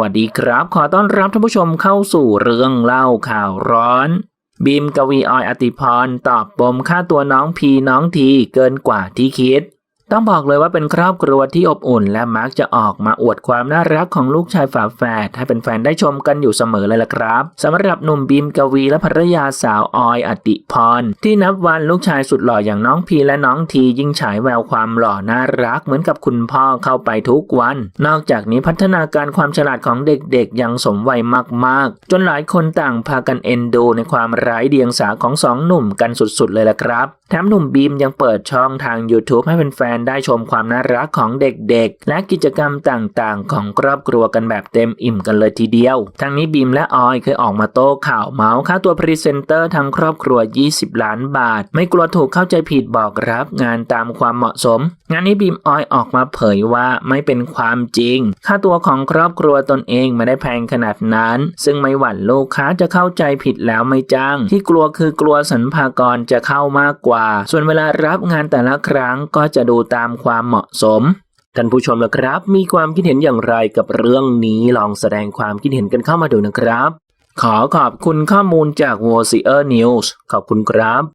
วัสดีครับ ขอต้อนรับท่านผู้ชมเข้าสู่เรื่องเล่าข่าวร้อน บีมกวีออยอติพรตอบปมฆ่าตัวน้องพีน้องทีเกินกว่าที่คิด ต้องบอกเลยว่าเป็นครอบครัวที่อบอุ่น และมักจะออกมาอวดความน่ารักของลูกชายฝาแฝดให้เป็นแฟนๆได้ชมกันอยู่เสมอเลยล่ะครับสำหรับหนุ่มบีมกวีและภรรยาสาวออยอติพร ที่นับวันลูกชายสุดหล่ออย่างน้องพีและน้องทียิ่งฉายแววความหล่อน่ารักเหมือนกับคุณพ่อเข้าไปทุกวัน นอกจากนี้พัฒนาการความฉลาดของเด็กๆ ยังสมวัยมากๆ จนหลายคนต่างพากันเอ็นดูในความไร้เดียงสาของสองหนุ่มกันสุดๆเลยล่ะครับแถมหนุ่มบีมยังเปิดช่องทาง YouTube ให้เป็นแฟนๆ ได้ชมความน่ารักของเด็กๆ และกิจกรรมต่างๆ ของครอบครัวกันแบบเต็มอิ่มกันเลยทีเดียว ทั้งนี้บีมและออยเคยออกมาโต้ข่าวเมาส์ค่าตัวพรีเซนเตอร์ทั้งครอบครัว 20 ล้านบาท ไม่กลัวถูกเข้าใจผิดบอกรับงานตามความเหมาะสม งานนี้บีมออยออกมาเผยว่าไม่เป็นความจริง ค่าตัวของครอบครัวตนเองไม่ได้แพงขนาดนั้น ซึ่งไม่หวั่นลูกค้าจะเข้าใจผิดแล้วไม่จ้าง ที่กลัวคือกลัวสรรพากรจะเข้ามากกว่า ส่วนเวลารับงานแต่ละครั้งก็จะดูตามความเหมาะสม ท่านผู้ชมละครับ มีความคิดเห็นอย่างไรกับเรื่องนี้ลองแสดงความคิดเห็นกันเข้ามาดูนะครับ ขอขอบคุณข้อมูลจาก w o c i e r News ขอบคุณครับ